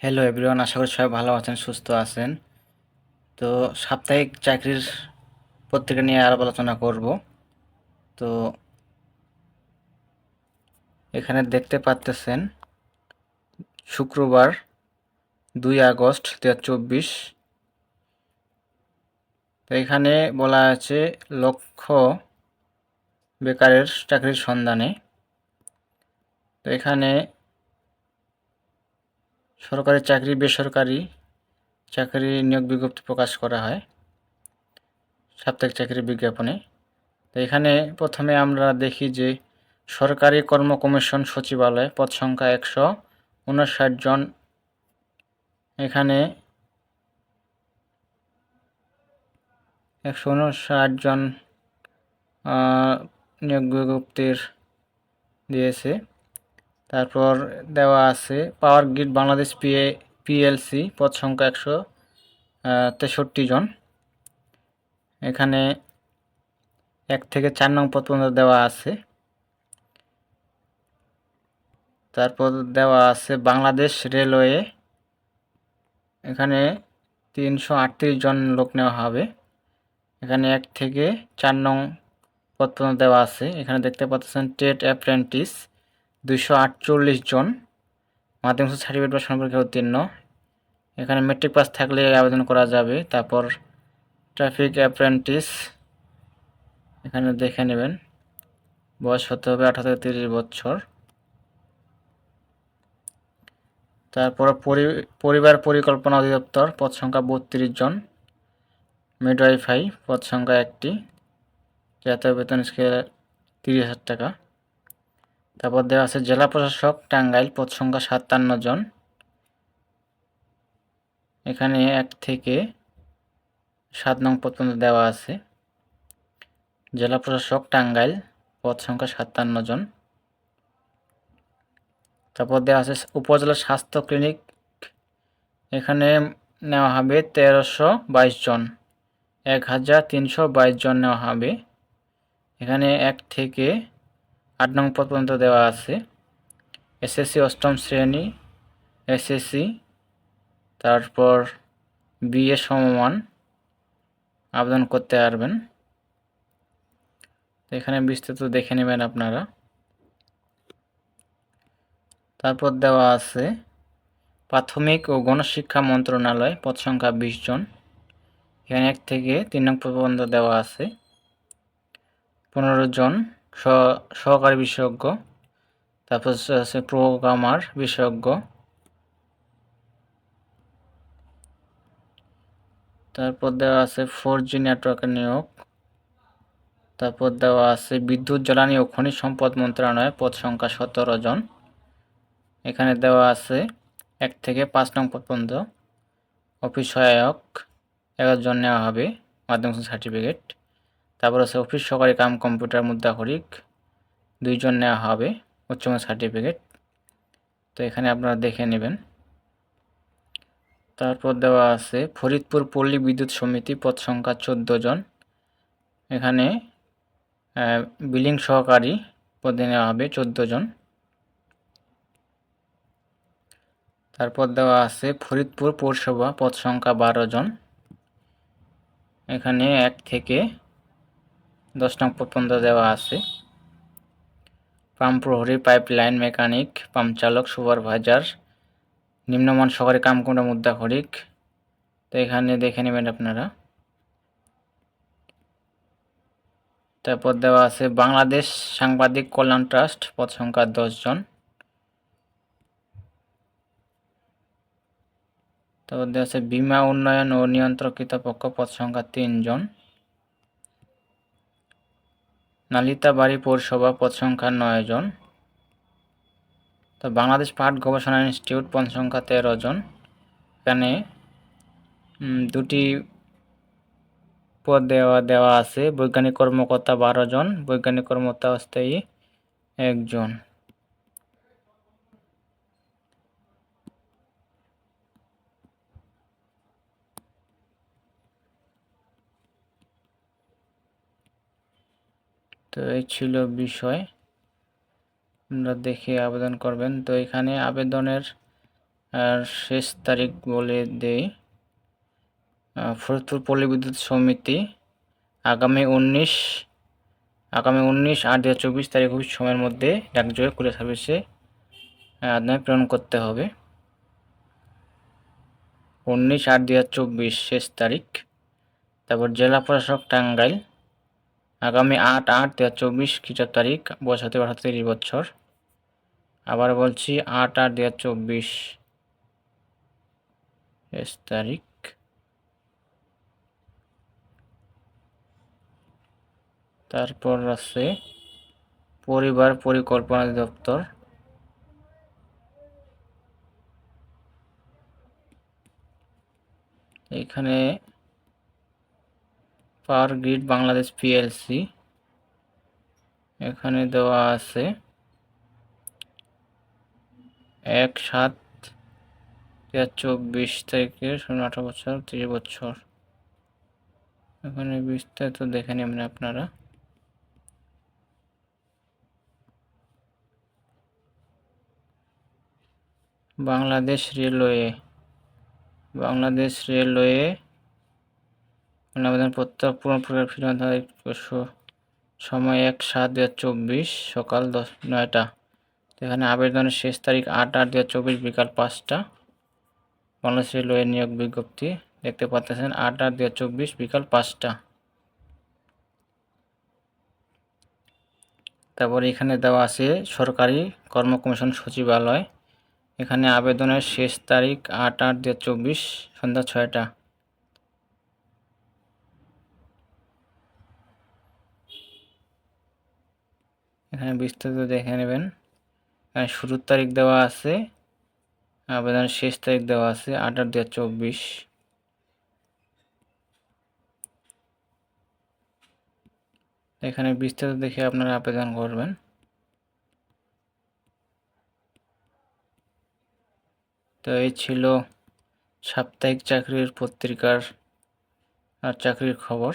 Hello everyone আশা করি সবাই ভালো আছেন, সুস্থ আছেন। তো সাপ্তাহিক চাকরির পত্রিকা নিয়ে আলাপ আলোচনা করব। তো এখানে দেখতে পাচ্তেছেন শুক্রবার দুই আগস্ট দু চব্বিশ। তো এখানে বলা আছে, লক্ষ্য বেকারের চাকরির সন্ধানে। তো এখানে সরকারি চাকরি, বেসরকারি চাকরি নিয়োগ বিজ্ঞপ্তি প্রকাশ করা হয় সাপ্তাহিক চাকরি বিজ্ঞাপনে। তো এখানে প্রথমে আমরা দেখি যে সরকারি কর্ম কমিশন সচিবালয় পদ সংখ্যা একশো উনষাট জন। এখানে একশো উনষাট জন নিয়োগ বিজ্ঞপ্তির দিয়েছে। তারপর দেওয়া আছে power grid Bangladesh PA PLC পদ সংখ্যা একশো তেষট্টি জন। এখানে এক থেকে চার নং পদ পর্যন্ত দেওয়া আছে। তারপর দেওয়া আছে বাংলাদেশ রেলওয়ে। এখানে তিনশো আটত্রিশ জন লোক নেওয়া হবে। এখানে এক থেকে চার নং পদ পর্যন্ত দেওয়া আছে। এখানে দেখতে পাচ্ছেন টেট অ্যাপ্রেন্টিস। দুইশো আটচল্লিশ জন মাধ্যমিক সার্টিফিকেট বা সম্পর্কে উত্তীর্ণ। এখানে মেট্রিক পাস থাকলে আবেদন করা যাবে। তারপর ট্রাফিক অ্যাপ্রেন্টিস এখানে দেখে নেবেন, বয়স হতে হবে আঠারো থেকে তিরিশ বছর। তারপর পরিবার পরিকল্পনা অধিদপ্তর, পদ সংখ্যা বত্রিশ জন। মিডওয়াইফাই পদ সংখ্যা একটি। জাতীয় বেতন স্কেল তিরিশ হাজার টাকা। তারপর দেওয়া আছে জেলা প্রশাসক টাঙ্গাইল পদ সংখ্যা সাতান্ন জন। এখানে এক থেকে সাত নং পর্যন্ত দেওয়া আছে। জেলা প্রশাসক টাঙ্গাইল পদ সংখ্যা সাতান্ন জন। তারপর দেওয়া আছে উপজেলা স্বাস্থ্য ক্লিনিক। এখানে নেওয়া হবে তেরোশো বাইশ জন। এক হাজার তিনশো বাইশ জন নেওয়া হবে। এখানে এক থেকে আট নং পদ পর্যন্ত দেওয়া আছে। এসএসসি অষ্টম শ্রেণি এসএসসি তারপর বিএ সমমান, আবেদন করতে পারবেন। এখানে বিস্তৃত দেখে নেবেন আপনারা। তারপর দেওয়া আছে, প্রাথমিক ও গণশিক্ষা মন্ত্রণালয়, পদ সংখ্যা বিশ জন। এখানে এক থেকে তিন নং পর্যন্ত দেওয়া আছে। পনেরো জন। সহকারী বিশেষজ্ঞ, তারপর আছে প্রোগ্রামার বিশেষজ্ঞ। তারপর দেওয়া আছে ফোর জি নেটওয়ার্কের নিয়োগ। তারপর দেওয়া আছে বিদ্যুৎ, জ্বালানি ও খনিজ সম্পদ মন্ত্রণালয় পদ সংখ্যা সতেরো জন। এখানে দেওয়া আছে এক থেকে পাঁচ নং পর্যন্ত। অফিস সহায়ক, এগারো জন নেওয়া হবে, মাধ্যমিক সার্টিফিকেট তারপর আছে অফিস সহকারী কাম কম্পিউটার মুদ্রাখরিক দুইজন নেওয়া হবে উচ্চমান সার্টিফিকেট তো এখানে আপনারা দেখে নেবেন। তারপর দেওয়া আছে, ফরিদপুর পল্লী বিদ্যুৎ সমিতি পদ সংখ্যা চোদ্দ জন। এখানে বিলিং সহকারী পদে নেওয়া হবে চোদ্দ জন। তারপর দেওয়া আছে, ফরিদপুর পৌরসভা পদ সংখ্যা বারো জন। এখানে এক থেকে দশ নং পর্যন্ত দেওয়া আছে। পাম্প প্রহরী পাইপলাইন মেকানিক, পাম্প চালক, সুপারভাইজার, নিম্নমান সহকারী কামকুণ্ড মুদ্রা খরিক। তো এখানে দেখে নেবেন আপনারা। তারপর দেওয়া আছে, বাংলাদেশ সাংবাদিক কল্যাণ ট্রাস্ট, পদ সংখ্যা জন। তারপর দেওয়া আছে, বিমা উন্নয়ন ও নিয়ন্ত্রকৃত পক্ষ, পদ সংখ্যা তিনজন নালিতাবাড়ি পৌরসভা পদ সংখ্যা নয় জন। তো বাংলাদেশ পাট গবেষণা ইনস্টিটিউট পদ সংখ্যা তেরো জন। এখানে দুটি পদ দেওয়া দেওয়া আছে। বৈজ্ঞানিক কর্মকর্তা বারো জন, বৈজ্ঞানিক কর্মকর্তা অস্থায়ী একজন। তো এই ছিল বিষয়। আপনারা দেখে আবেদন করবেন। তো এখানে আবেদনের শেষ তারিখ বলে দেই। ফরিদপুর পল্লী বিদ্যুৎ সমিতি আগামী উনিশ আগামী উনিশ আট দু হাজার চব্বিশ তারিখ সময়ের মধ্যে ডাকযোগে কুরিয়ার সার্ভিসে আপনার প্রেরণ করতে হবে। উনিশ আট দু হাজার চব্বিশ, শেষ তারিখ। তারপর জেলা প্রশাসক টাঙ্গাইল। আগামী আট আট দু হাজার চব্বিশ খ্রিস্টাব্দ তারিখ হতে পারে তিরিশ বছর আবার বলছি আট আট দু হাজার চব্বিশ তারিখ। তারপর আছে পরিবার পরিকল্পনা দপ্তর। এখানে পাওয়ার গ্রিড বাংলাদেশ পিএলসি। এখানে দেওয়া আছে এক সাত চব্বিশ থেকে শূন্য আঠারো বছর, তিরিশ বছর। এখানে বিস্তারিত দেখে নেবেন আপনারা। বাংলাদেশ রেলওয়ে বাংলাদেশ রেলওয়ে আবেদন প্রত্যাহ পূরণ প্রক্রিয়া ফিরত সময় এক সাত দু চব্বিশ, সকাল দশ, নয়টা। এখানে আবেদনের শেষ তারিখ আট আট দু চব্বিশ, বিকাল পাঁচটা। বাংলাদেশ রেলওয়ে নিয়োগ বিজ্ঞপ্তি দেখতে পাচ্ছেন আট আট দু চব্বিশ, বিকাল পাঁচটা। তারপর এখানে দেওয়া আছে সরকারি কর্ম কমিশন সচিবালয়। এখানে আবেদনের শেষ তারিখ আট আট দু চব্বিশ, সন্ধ্যা ছয়টা। এখানে বিস্তারিত দেখে নেবেন। এখানে শুরুর তারিখ দেওয়া আছে, আবেদনের শেষ তারিখ দেওয়া আছে আট আট চব্বিশ। এখানে বিস্তারিত দেখে আপনারা আবেদন করবেন। তো এই ছিল সাপ্তাহিক চাকরির পত্রিকার আর চাকরির খবর।